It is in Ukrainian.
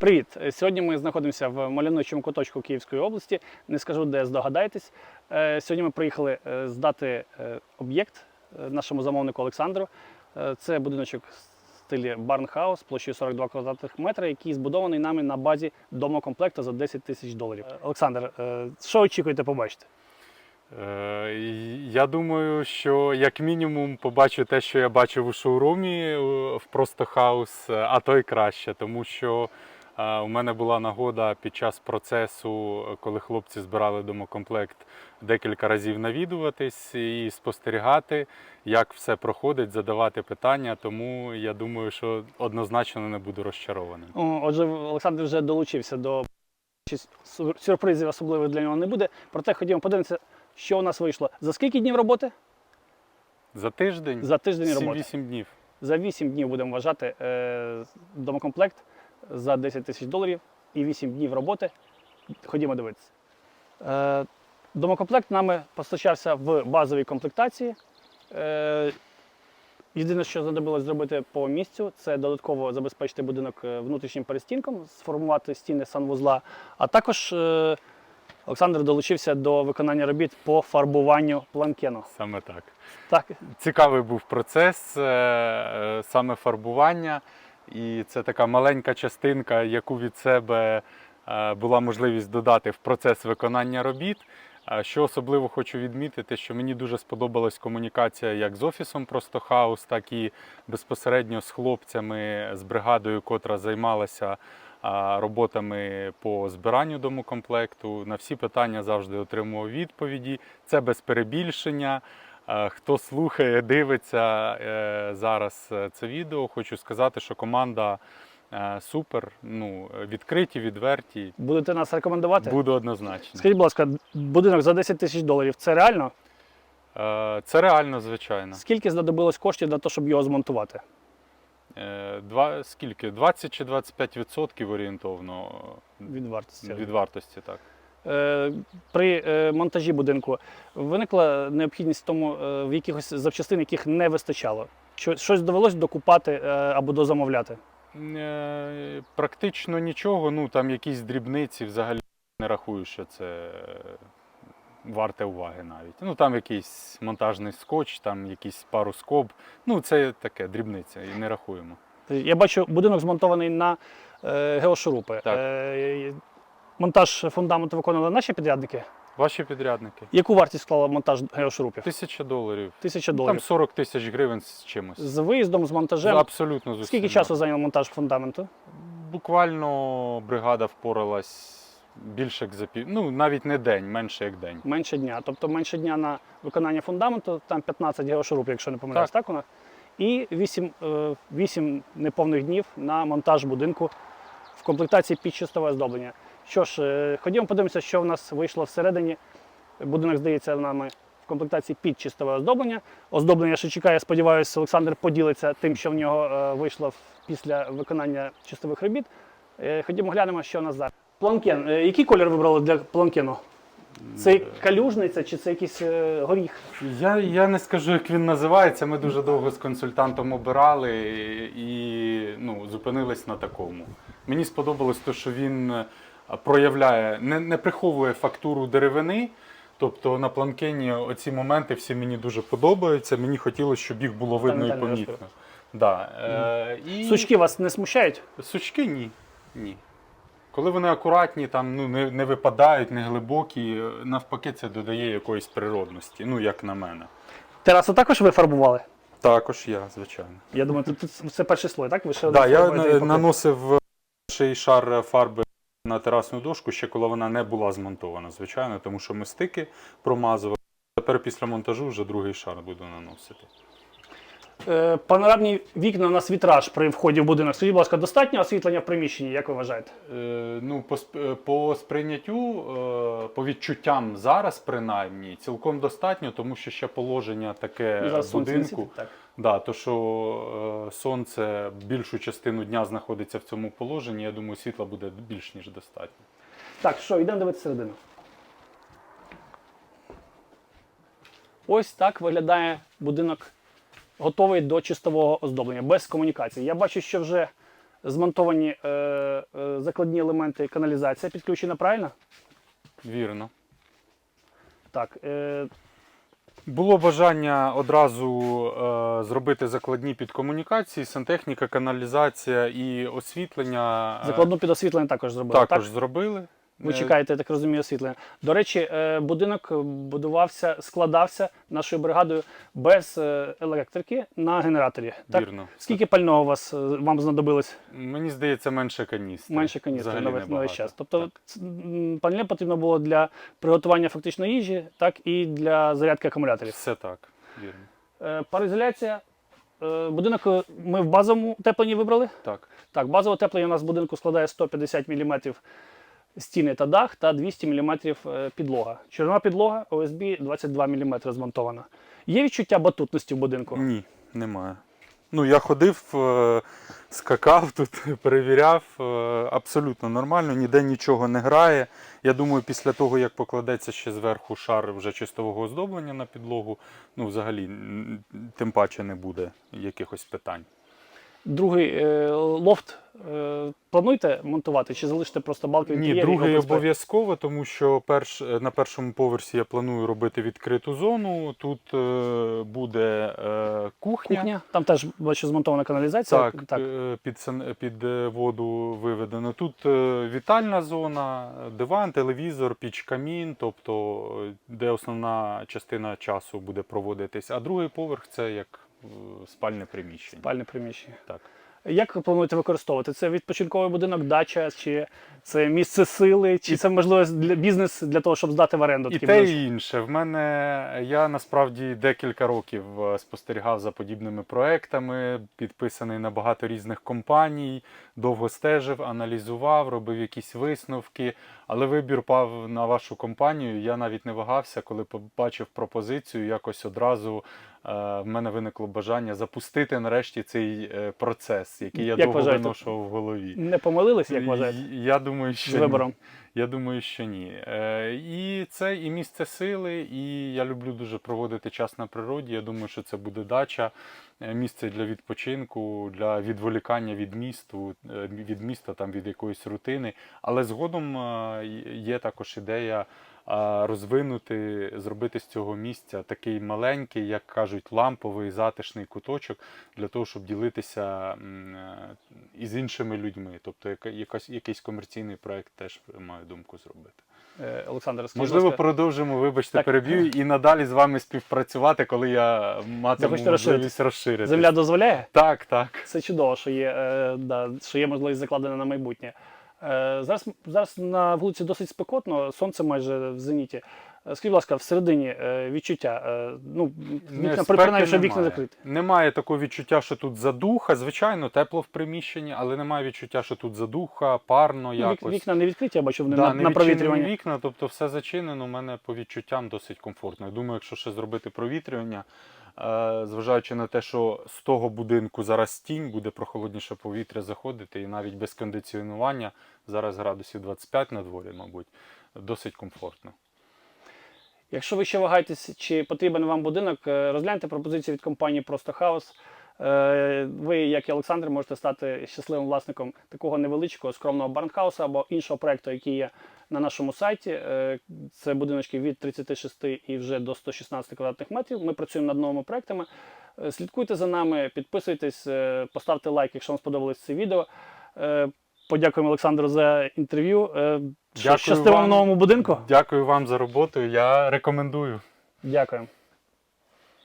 Привіт! Е, Сьогодні ми знаходимося в мальовничому куточку Київської області. Не скажу, де здогадаєтесь. Е, Сьогодні ми приїхали е, здати об'єкт нашому замовнику Олександру. Це будиночок в стилі Барнхаус площею 42 квадратних метри, який збудований нами на базі домокомплекту за 10 тисяч доларів. Олександр, що очікуєте побачити? Я думаю, що як мінімум побачу те, що я бачив у шоурумі в Просто Хаус, а то й краще, тому що у мене була нагода під час процесу, коли хлопці збирали домокомплект, декілька разів навідуватись і спостерігати, як все проходить, задавати питання. Тому я думаю, що однозначно не буду розчарованим. Отже, Олександр вже долучився до сюрпризів особливих для нього не буде. Проте ходімо подивимося, що у нас вийшло. За скільки днів роботи? За тиждень, За тиждень роботи. 7-8 днів. За 8 днів будемо вважати е, домокомплект за 10 тисяч доларів і 8 днів роботи. Ходімо дивитися. Е, домокомплект нами постачався в базовій комплектації. Е, єдине, що знадобилось зробити по місцю, це додатково забезпечити будинок е, внутрішнім перестінком, сформувати стіни санвузла, а також Олександр долучився до виконання робіт по фарбуванню планкену. Саме так. Так, Цікавий був процес саме фарбування, і це така маленька частинка, яку від себе е, була можливість додати в процес виконання робіт. Що особливо хочу відмітити, що мені дуже сподобалась комунікація як з офісом Просто Хаус, так і безпосередньо з хлопцями, з бригадою, котра займалася роботами по збиранню домокомплекту. На всі питання завжди отримував відповіді. Це без перебільшення. Хто слухає, дивиться е, зараз е, це відео, хочу сказати, що команда е, супер, ну, відкриті, відверті. будете нас рекомендувати? Буду однозначно. Скажіть, будь ласка, будинок за 10 тисяч доларів це реально? Це реально, звичайно. Скільки знадобилось коштів для того, щоб його змонтувати? Два, скільки? 20 чи 25 відсотків орієнтовно Від вартості. від вартості, так. Е, При е, монтажі будинку виникла необхідність в тому, е, в якихось запчастин, яких не вистачало. Щось довелось докупати або дозамовляти. Практично нічого, ну там якісь дрібниці взагалі не рахую, що це варте уваги навіть. Ну там якийсь монтажний скотч, там якийсь пару скоб. Ну це таке дрібниця, і не рахуємо. Я бачу, будинок змонтований на е, геошурупи. Так. Е, Монтаж фундаменту виконували наші підрядники. Ваші підрядники. Яку вартість склала монтаж геошурупів? Тисяча доларів. Тисяча Ну, Там 40 тисяч гривень з чимось. З виїздом, з монтажем. Абсолютно з Скільки часу зайняв монтаж фундаменту? Буквально бригада впоралась більше як за пів. Ну навіть не день, менше як день. Менше дня. Тобто менше дня на виконання фундаменту, там 15 геошурупів, якщо не помиляюсь, так, вона? І 8, е, 8 неповних днів на монтаж будинку в комплектації під чистове оздоблення. Що ж, е, ходімо подивимося, що в нас вийшло всередині. Будинок здається нами в комплектації під чистове оздоблення. Оздоблення ще чекає, сподіваюся, Олександр поділиться тим, що в нього е, вийшло після виконання чистових робіт. Е, Ходімо глянемо, що в нас зараз. Планкен. Який колір вибрали для планкену? Це калюжниця чи це якийсь е, горіх? Я, я не скажу, як він називається. Ми дуже довго з консультантом обирали і ну, зупинились на такому. Мені сподобалось те, що він проявляє, не, не приховує фактуру деревини. Тобто на планкені оці моменти всі мені дуже подобаються. Мені хотілося, щоб їх було видно і помітно. Да. Е, і... Сучки вас не смущають? Сучки ні. ні. Коли вони акуратні, там ну, не, не випадають, не глибокі, е, навпаки, це додає якоїсь природності, ну як на мене. Терасу також ви фарбували? Також я, звичайно. Я думаю, тут, тут це перший слой, так? Ви ще Так, да, я на- наносив перший шар фарби на терасну дошку, ще коли вона не була змонтована, звичайно, тому що ми стики промазували. Тепер після монтажу вже другий шар буду наносити. Е, Панорамні вікна у нас вітраж при вході в будинок. Скажіть, будь ласка, достатньо освітлення в приміщенні, як ви вважаєте? Е, ну, по, е, по сприйняттю, е, по відчуттям зараз, принаймні, цілком достатньо, тому що ще положення таке Зараз сонце будинку. світить, так. Да, то що е, сонце більшу частину дня знаходиться в цьому положенні, я думаю, світла буде більш ніж достатньо. Так, що, йдемо дивитися середину. Ось так виглядає будинок, готовий до чистового оздоблення, без комунікації. Я бачу, що вже змонтовані е, е, закладні елементи каналізація підключена, правильно? Вірно. Так. Е, Було бажання одразу е, зробити закладні підкомунікації, сантехніка, каналізація і освітлення. закладну підосвітлення також зробили. також так? зробили. Ви Е, чекаєте, я так розумію, освітлення. До речі, е, будинок будувався, складався нашою бригадою без е, електрики на генераторі. Так? Вірно. Скільки пального у вас вам знадобилось? Мені здається, менше каністри. Менше каністри на весь, час. Тобто пальне потрібно було для приготування фактично їжі, так і для зарядки акумуляторів. Все так, вірно. Пароізоляція. Будинок ми в базовому тепленні вибрали. Так. Так, базове теплення у нас в будинку складає 150 мм стіни та дах та 200 мм підлога. Чорна підлога ОСБ 22 мм змонтована. Є відчуття батутності в будинку? Ні, немає. Ну, я ходив, е, скакав тут, перевіряв. е, Абсолютно нормально, ніде нічого не грає. Я думаю, після того, як покладеться ще зверху шар вже чистового оздоблення на підлогу, ну, взагалі, тим паче не буде якихось питань. Другий е, лофт е, плануєте монтувати чи залишите просто балки Ні, другий обов'язково, тому що перш, е, на першому поверсі я планую робити відкриту зону. Тут е, буде е, кухня. Кухня. Там теж бачу змонтована каналізація. Так, е, Під, під воду виведено. Тут е, вітальна зона, диван, телевізор, піч камін, тобто де основна частина часу буде проводитись. А другий поверх це як спальне приміщення. Спальне приміщення. Так. Як плануєте використовувати? Це відпочинковий будинок, дача, чи це місце сили, чи це можливо для бізнес для того, щоб здати в оренду І те, і інше. В мене я насправді декілька років е, спостерігав за подібними проектами, підписаний на багато різних компаній, довго стежив, аналізував, робив якісь висновки. Але вибір пав на вашу компанію. Я навіть не вагався, коли побачив пропозицію, якось одразу е, в мене виникло бажання запустити нарешті цей е, процес, який я Як довго вважаєте? виношував в голові. Не помилились, як вважаєте? І- Я думаю, що З ні. вибором. Я думаю, що ні. Е, і це і місце сили, і я люблю дуже проводити час на природі. Я думаю, що це буде дача, е, місце для відпочинку, для відволікання від місту, е, від міста, там від якоїсь рутини. Але згодом е, є також ідея. Розвинути, зробити з цього місця такий маленький, як кажуть, ламповий затишний куточок для того, щоб ділитися е, із іншими людьми. Тобто, яка- якась, якийсь комерційний проект теж маю думку зробити. Е, Олександр, скажіть, Можливо, ласка, продовжимо, вибачте, Так. переб'ю і надалі з вами співпрацювати, коли я матиму можливість розширити. земля дозволяє? Так, так. Це чудово, що є, е, да, що є можливість закладена на майбутнє. Е, зараз, зараз на вулиці досить спекотно, сонце майже в зеніті. Е, Скажіть, будь ласка, всередині е, відчуття, ну, вікна, принаймні, щоб вікна закриті. Немає такого відчуття, що тут задуха. Звичайно, тепло в приміщенні, але немає відчуття, що тут задуха, парно Ну, якось. вікна не відкриті, я бачу, вони Да, на, не на відчинені провітрюванні. вікна, тобто все зачинено, у мене по відчуттям досить комфортно. Я думаю, якщо ще зробити провітрювання, зважаючи на те, що з того будинку зараз тінь, буде прохолодніше повітря заходити, і навіть без кондиціонування, зараз градусів 25 на дворі, мабуть, досить комфортно. Якщо ви ще вагаєтесь, чи потрібен вам будинок, е, розгляньте пропозицію від компанії Просто Хаус. Е, Ви, як і Олександр, можете стати щасливим власником такого невеличкого скромного барнхауса або іншого проекту, який є на нашому сайті. Е, Це будиночки від 36 і вже до 116 квадратних метрів. Ми працюємо над новими проектами. Е, Слідкуйте за нами, підписуйтесь, е, поставте лайк, якщо вам сподобалось це відео. Подякуємо Олександру за інтерв'ю. Дякую Щасливо в новому будинку. Дякую вам за роботу. Я рекомендую. Дякую.